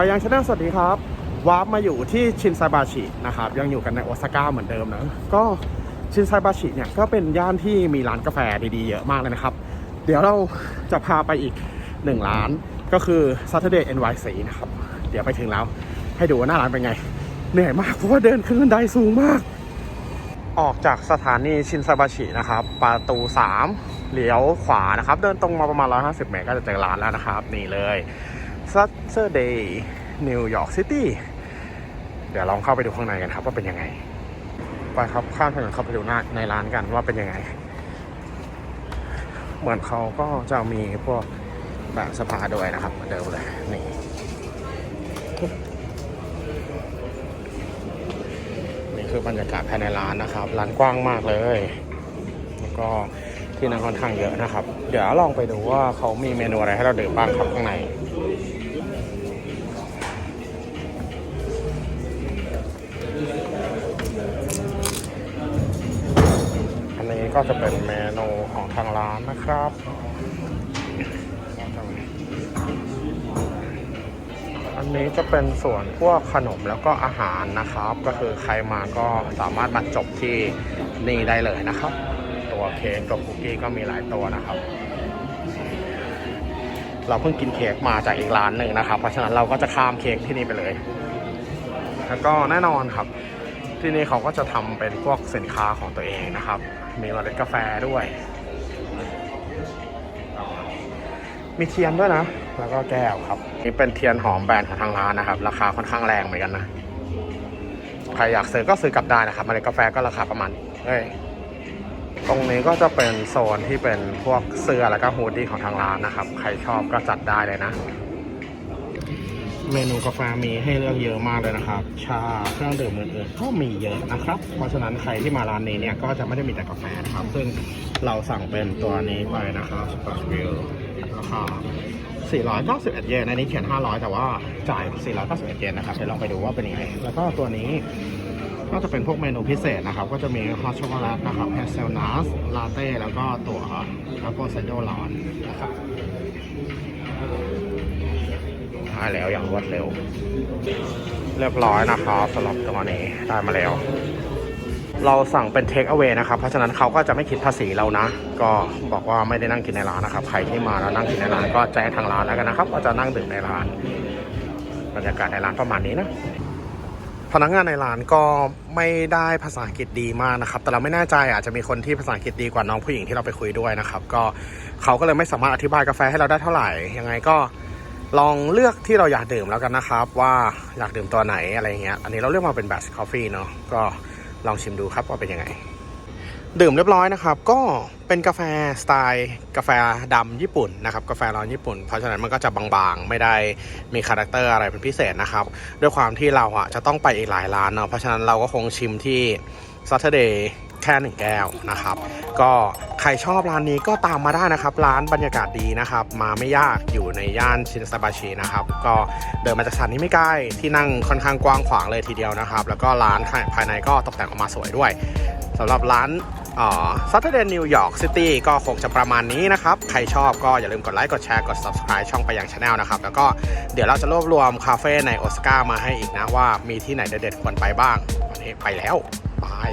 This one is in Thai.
ไปยังชาแนลสวัสดีครับวาร์ปมาอยู่ที่ชินไซบาชินะครับยังอยู่กันในโอซาก้าเหมือนเดิมนะก็ชินไซบาชิเนี่ยก็เป็นย่านที่มีร้านกาแฟดีๆเยอะมากเลยนะครับ เดี๋ยวเราจะพาไปอีกหนึ่งร้านก็คือ Saturday NYC นะครับ เดี๋ยวไปถึงแล้วให้ดูว่าหน้าร้านเป็นไง เหนื่อยมากเพราะว่าเดินขึ้นบันไดสูงมาก ออกจากสถานีชินซาบาชินะครับ ประตู 3 เลี้ยวขวานะครับ เดินตรงมาประมาณ 150 เมตรก็จะเจอร้านแล้วนะครับ นี่เลย Saturday New York City เดี๋ยวลองเข้าไปดูข้างในกันครับว่าเป็นยังไง ไปครับข้ามถนนเข้าไปดูหน้าในร้านกันว่าเป็นยังไง เหมือนเขาก็จะมีพวกแบบสภาด้วยนะครับเหมือนเดิมเลยนี่นี่คือบรรยากาศภายในร้านนะครับ ร้านกว้างมากเลย แล้วก็ที่นั่งค่อนข้างเยอะนะครับ เดี๋ยวลองไปดูว่าเขามีเมนูอะไรให้เราดื่มบ้างครับข้างใน นี้ก็จะเป็นเมนูของทางร้านนะครับอันนี้จะเป็นส่วนพวกขนมแล้วก็อาหารนะครับ ก็คือใครมาก็สามารถมาจบที่นี่ได้เลยนะครับ ตัวเค้กตัวคุกกี้ก็มีหลายตัวนะครับ เราเพิ่งกินเค้กมาจากอีกร้านหนึ่งนะครับ เพราะฉะนั้นเราก็จะข้ามเค้กที่นี่ไปเลย แล้วก็แน่นอนครับ ที่นี่เขาก็จะทำเป็นพวกสินค้าของตัวเองนะครับ มีเมล็ดกาแฟด้วย มีเทียนด้วยนะ แล้วก็แก้วครับ นี่เป็นเทียนหอมแบรนด์ของทางร้านนะครับ ราคาค่อนข้างแรงเหมือนกันนะ ใครอยากซื้อก็ซื้อกลับได้นะครับเมล็ดกาแฟก็ราคาประมาณเอ้ยตรงนี้ก็จะเป็นโซนที่เป็นพวกเสื้อแล้วก็ฮูดดี้ของทางร้านนะครับ ใครชอบก็จัดได้เลยนะ เมนูกาแฟมีให้เลือกเยอะมากเลยนะครับ ชาเครื่องดื่มอื่นๆก็มีเยอะนะครับ เพราะฉะนั้นใครที่มาร้านนี้เนี่ยก็จะไม่ได้มีแต่กาแฟนะครับ ซึ่งเราสั่งเป็นตัวนี้ไปนะครับสปอร์วิลราคา491 เยนอันนี้เขียน 500 แต่ว่าจ่าย 491 เยนนะครับเดี๋ยวลองไปดูว่าเป็นยังไง แล้วก็ตัวนี้ก็จะเป็นพวกเมนูพิเศษนะครับ ก็จะมีฮอตช็อกโกแลตนะครับแฮเซลนัสลาเต้ แล้วก็ตัวแล้วก็ไซโดร้อนนะครับ ได้แล้วอย่างรวดเร็ว เรียบร้อยนะครับสำหรับตัวนี้ได้มาแล้ว เราสั่งเป็นเทคเอา a y นะครับ เพราะฉะนั้นเขาก็จะไม่คิดภาษีเรานะ ก็บอกว่าไม่ได้นั่งกินในร้านนะครับ ใครที่มาแล้วนั่งกินในร้านก็แจ้งทางร้านแล้วกันนะครับว่าจะนั่งดื่มในร้าน บรรยากาศในร้านประมาณนี้นะพนักงานในร้านก็ไม่ได้ภาษาอังกฤษดีมากนะครับ แต่เราไม่แน่ใจอาจจะมีคนที่ภาษาอังกฤษดีกว่าน้องผู้หญิงที่เราไปคุยด้วยนะครับ ก็เขาก็เลยไม่สามารถอธิบายกาแฟให้เราได้เท่าไหร่ ยังไงก็ ลองเลือกที่เราอยากดื่มแล้วกันนะครับ ว่าอยากดื่มตัวไหนอะไรเงี้ยอันนี้เราเลือกมาเป็นแบบคอฟฟี่เนาะก็ลองชิมดูครับว่าเป็นยังไง ดื่มเรียบร้อยนะครับ ก็เป็นกาแฟสไตล์กาแฟดำญี่ปุ่นนะครับกาแฟร้อนญี่ปุ่น เพราะฉะนั้นมันก็จะบางๆ ไม่ได้มีคาแรคเตอร์อะไรเป็นพิเศษนะครับ ด้วยความที่เราอะจะต้องไปอีกหลายร้านเนาะเพราะฉะนั้นเราก็คงชิมที่ Saturday แค่หนึ่งแก้วนะครับ ก็ใครชอบร้านนี้ก็ตามมาได้นะครับ ร้านบรรยากาศดีนะครับ มาไม่ยากอยู่ในย่านชินซาบาชินะครับ ก็เดินมาจากสถานีไม่ไกล้ที่นั่งค่อนข้างกว้างขวางเลยทีเดียวนะครับ แล้วก็ร้านภายในก็ตกแต่งออกมาสวยด้วยสำหรับร้านเอ่อ Saturday New York City ก็คงจะประมาณนี้นะครับ ใครชอบก็อย่าลืมกดไลค์ กดแชร์ กด subscribe ช่องไปยังช anel นะครับ แล้วก็เดี๋ยวเราจะรวบรวมคาเฟ่ในโอสการ์มาให้อีกนะว่ามีที่ไหนเด็ดๆควรไปบ้าง วันนี้ไปแล้วบาย